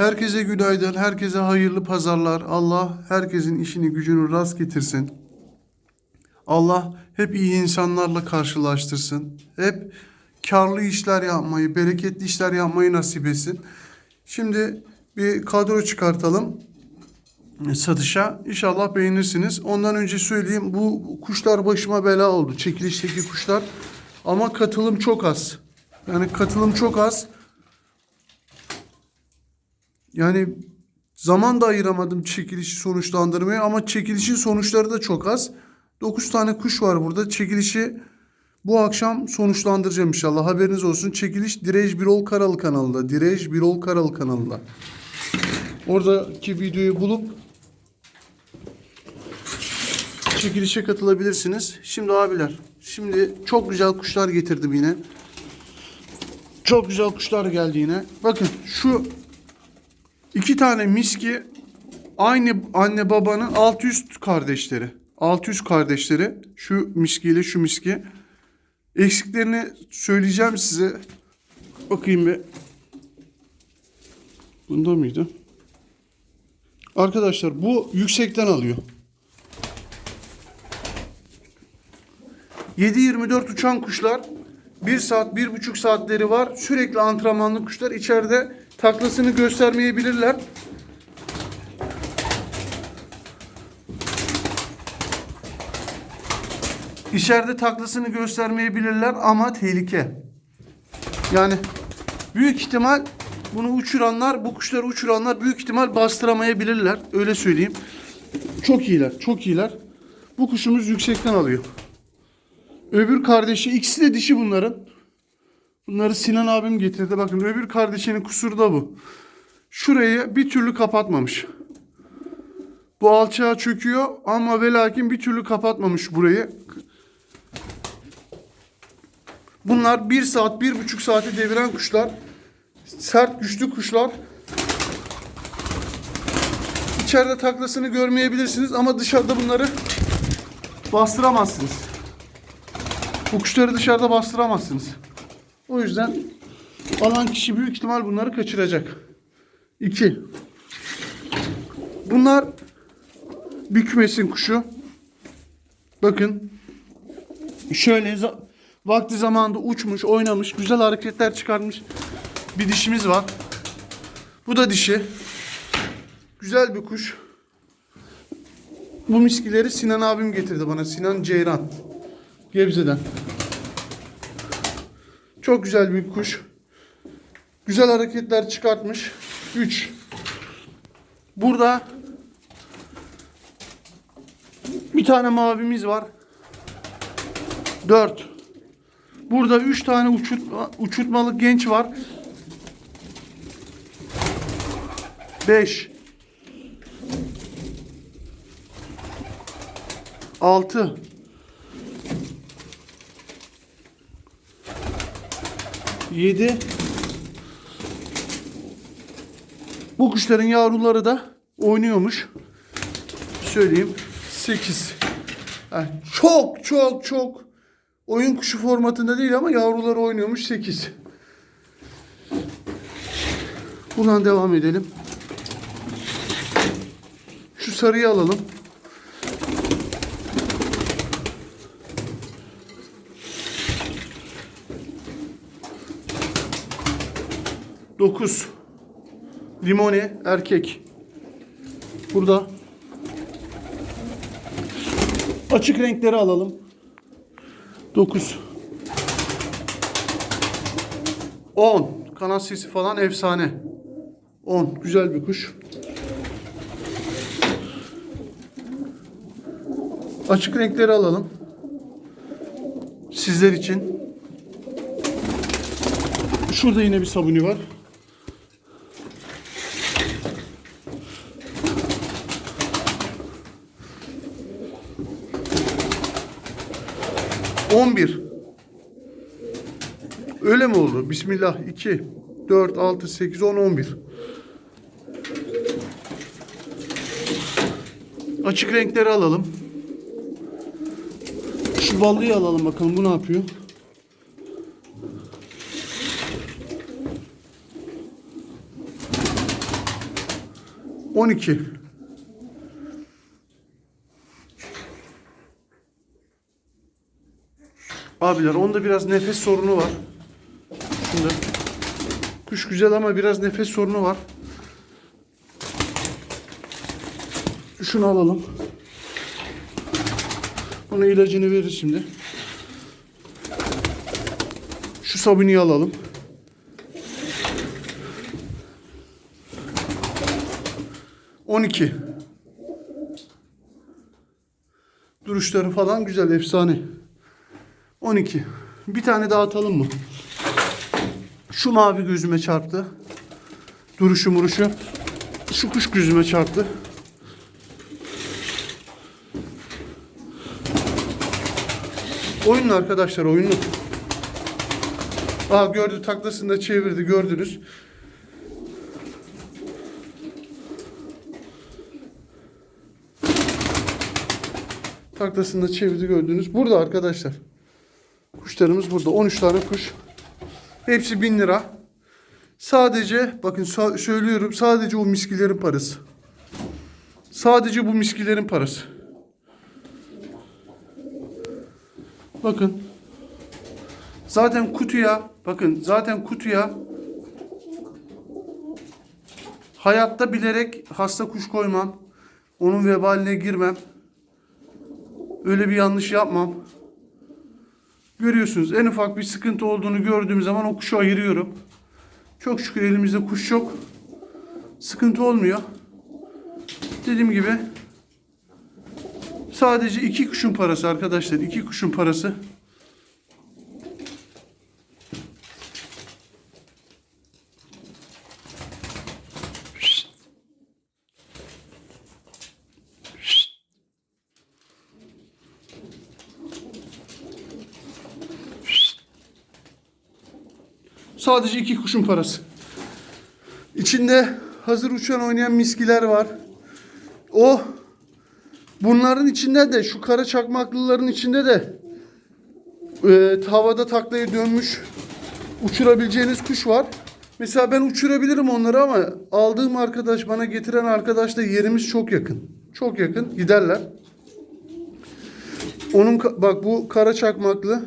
Herkese günaydın, herkese hayırlı pazarlar. Allah herkesin işini gücünü rast getirsin. Allah hep iyi insanlarla karşılaştırsın. Hep karlı işler yapmayı, bereketli işler yapmayı nasip etsin. Şimdi bir kadro çıkartalım satışa. İnşallah beğenirsiniz. Ondan önce söyleyeyim bu kuşlar başıma bela oldu. Çekilişteki kuşlar. Ama katılım çok az. Yani katılım çok az. Yani zaman da ayıramadım çekilişi sonuçlandırmaya ama çekilişin sonuçları da çok az. 9 tane kuş var burada. Çekilişi bu akşam sonuçlandıracağım inşallah. Haberiniz olsun. Çekiliş Direj Birol Karalı kanalında. Direj Birol Karalı kanalında. Oradaki videoyu bulup çekilişe katılabilirsiniz. Şimdi abiler, şimdi çok güzel kuşlar getirdim yine. Çok güzel kuşlar geldi yine. Bakın şu iki tane miski aynı anne babanın alt üst kardeşleri. Alt üst kardeşleri. Şu miski ile şu miski. Eksiklerini söyleyeceğim size. Bakayım bir. Bunda mıydı? Arkadaşlar bu yüksekten alıyor. 7-24 uçan kuşlar. 1 saat, 1,5 saatleri var. Sürekli antrenmanlı kuşlar. içeride taklasını göstermeyebilirler. İçeride taklasını göstermeyebilirler ama tehlike. Yani büyük ihtimal bunu uçuranlar, bu kuşları uçuranlar büyük ihtimal bastıramayabilirler. Öyle söyleyeyim. Çok iyiler, çok iyiler. Bu kuşumuz yüksekten alıyor. Öbür kardeşi, ikisi de dişi bunların. Bunları Sinan abim getirdi. Bakın öbür kardeşinin kusuru da bu. Şurayı bir türlü kapatmamış. Bu alçağa çöküyor ama ve lakin bir türlü kapatmamış burayı. Bunlar bir saat, bir buçuk saati deviren kuşlar. Sert, güçlü kuşlar. İçeride taklasını görmeyebilirsiniz ama dışarıda bunları bastıramazsınız. Bu kuşları dışarıda bastıramazsınız. O yüzden alan kişi büyük ihtimal bunları kaçıracak. 2. Bunlar bir kümesin kuşu. Bakın. Şöyle vakti zamanında uçmuş, oynamış, güzel hareketler çıkarmış bir dişimiz var. Bu da dişi. Güzel bir kuş. Bu miskileri Sinan abim getirdi bana. Sinan Ceyran. Gebze'den. Çok güzel bir kuş. Güzel hareketler çıkartmış. 3. Burada bir tane mavimiz var. 4. Burada 3 tane uçurtma, uçurtmalı genç var. 5 6 7 Bu kuşların yavruları da oynuyormuş. Söyleyeyim. 8 Çok çok çok oyun kuşu formatında değil ama yavruları oynuyormuş 8 Buradan devam edelim. Şu sarıyı alalım. Dokuz. Limone erkek. Burada. Açık renkleri alalım. Dokuz. On. Kanat sesi falan efsane. 10. Güzel bir kuş. Açık renkleri alalım. Sizler için. Şurada yine bir sabuni var. On bir. Öyle mi oldu? Bismillah. 2, 4, 6, 8, 10, 11. Açık renkleri alalım. Şu ballıyı alalım bakalım bu ne yapıyor. 12. Abiler onda biraz nefes sorunu var. Şunda. Kuş güzel ama biraz nefes sorunu var. Şunu alalım. Ona ilacını veririz şimdi. Şu sabuniyi alalım. On iki. Duruşları falan güzel, efsane. 12. Bir tane daha atalım mı? Şu mavi gözüme çarptı. Duruşu muruşu. Şu kuş gözüme çarptı. Oyunlu arkadaşlar oyunlu. Aa gördü taklasını da çevirdi gördünüz. Taklasını da çevirdi gördünüz. Burada arkadaşlar. Kuşlarımız burada. 13 tane kuş. Hepsi 1000 lira. Sadece bakın söylüyorum sadece o miskilerin parası. Sadece bu miskilerin parası. Bakın. Zaten kutuya bakın zaten kutuya hayatta bilerek hasta kuş koymam. Onun vebaline girmem. Öyle bir yanlış yapmam. Görüyorsunuz en ufak bir sıkıntı olduğunu gördüğüm zaman o kuşu ayırıyorum. Çok şükür elimizde kuş çok. Sıkıntı olmuyor. Dediğim gibi sadece iki kuşun parası arkadaşlar. iki kuşun parası. Sadece iki kuşun parası. İçinde hazır uçan oynayan miskiler var. O bunların içinde de şu kara çakmaklıların içinde de e, havada taklaya dönmüş uçurabileceğiniz kuş var. Mesela ben uçurabilirim onları ama aldığım arkadaş bana getiren arkadaşla yerimiz çok yakın. Çok yakın giderler. Onun bak bu kara çakmaklı.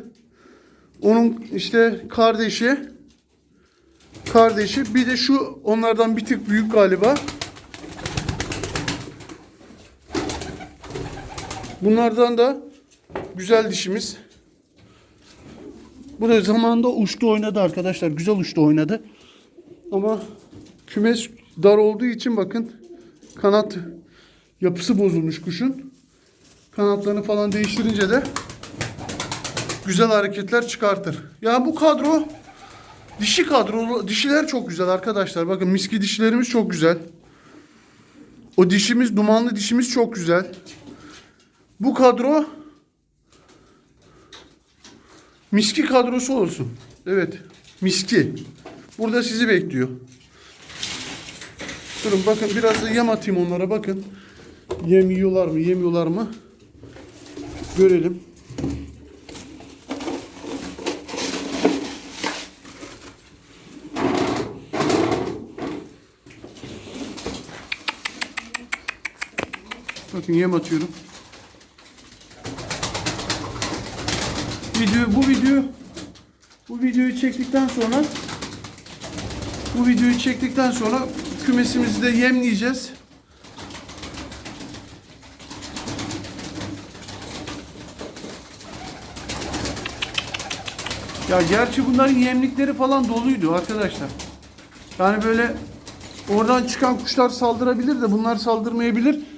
Onun işte kardeşi kardeşi. Bir de şu onlardan bir tık büyük galiba. Bunlardan da güzel dişimiz. Bu da zamanında uçtu oynadı arkadaşlar. Güzel uçtu oynadı. Ama kümes dar olduğu için bakın kanat yapısı bozulmuş kuşun. Kanatlarını falan değiştirince de güzel hareketler çıkartır. Ya bu kadro Dişi kadro, dişiler çok güzel arkadaşlar. Bakın miski dişilerimiz çok güzel. O dişimiz, dumanlı dişimiz çok güzel. Bu kadro miski kadrosu olsun. Evet, miski. Burada sizi bekliyor. Durun bakın biraz da yem atayım onlara bakın. Yem yiyorlar mı, yemiyorlar mı? Görelim. Bakın yem atıyorum. Video bu video bu videoyu çektikten sonra bu videoyu çektikten sonra kümesimizi de yemleyeceğiz. Ya gerçi bunların yemlikleri falan doluydu arkadaşlar. Yani böyle oradan çıkan kuşlar saldırabilir de bunlar saldırmayabilir.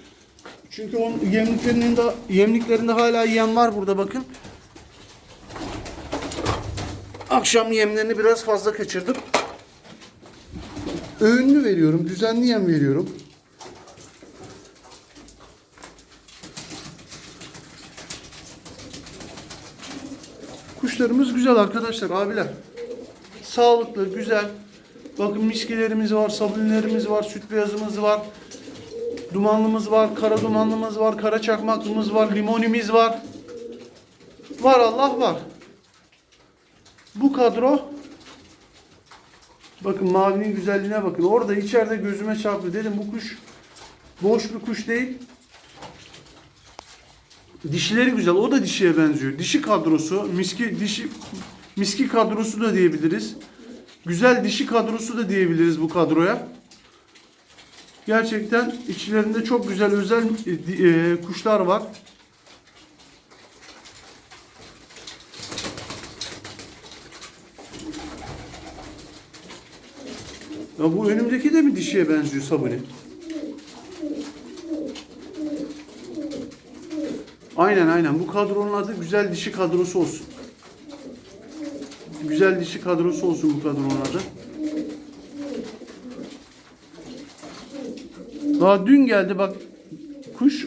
Çünkü onun yemliklerinin de yemliklerinde hala yem var burada bakın. Akşam yemlerini biraz fazla kaçırdım. Öğünlü veriyorum, düzenli yem veriyorum. Kuşlarımız güzel arkadaşlar, abiler. Sağlıklı, güzel. Bakın miskilerimiz var, sabunlerimiz var, süt beyazımız var. Dumanlımız var, kara dumanlımız var, kara çakmaklımız var, limonimiz var. Var Allah var. Bu kadro bakın mavinin güzelliğine bakın. Orada içeride gözüme çarptı. Dedim bu kuş Boş bir kuş değil. Dişileri güzel. O da dişiye benziyor. Dişi kadrosu, miski dişi miski kadrosu da diyebiliriz. Güzel dişi kadrosu da diyebiliriz bu kadroya. Gerçekten içlerinde çok güzel özel e, e, kuşlar var. Ya bu önümdeki de mi dişiye benziyor Sabri? Aynen aynen. Bu kadronun adı güzel dişi kadrosu olsun. Güzel dişi kadrosu olsun bu kadronun adı. Daha dün geldi bak kuş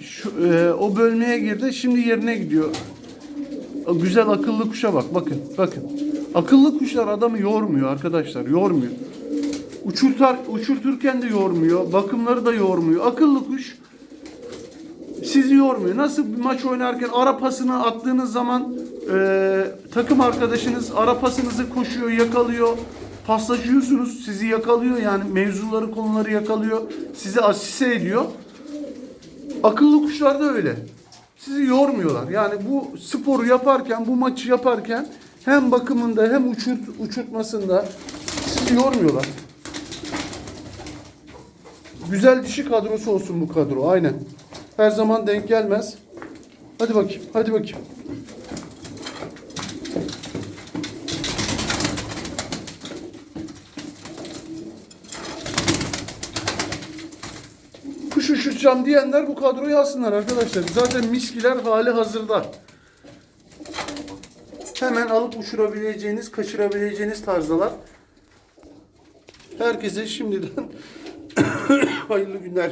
şu, e, o bölmeye girdi şimdi yerine gidiyor. O Güzel akıllı kuşa bak bakın bakın. Akıllı kuşlar adamı yormuyor arkadaşlar yormuyor. Uçurtar, uçurturken de yormuyor. Bakımları da yormuyor. Akıllı kuş sizi yormuyor. Nasıl bir maç oynarken ara pasını attığınız zaman e, takım arkadaşınız ara pasınızı koşuyor, yakalıyor. Paslaşıyorsunuz, sizi yakalıyor yani mevzuları, konuları yakalıyor. Sizi asiste ediyor. Akıllı kuşlar da öyle. Sizi yormuyorlar. Yani bu sporu yaparken, bu maçı yaparken hem bakımında hem uçurt, uçurtmasında sizi yormuyorlar. Güzel dişi kadrosu olsun bu kadro. Aynen. Her zaman denk gelmez. Hadi bakayım. Hadi bakayım. Kuş uçuracağım diyenler bu kadroyu alsınlar arkadaşlar. Zaten miskiler hali hazırda. Hemen alıp uçurabileceğiniz, kaçırabileceğiniz tarzdalar. Herkese şimdiden hayırlı günler.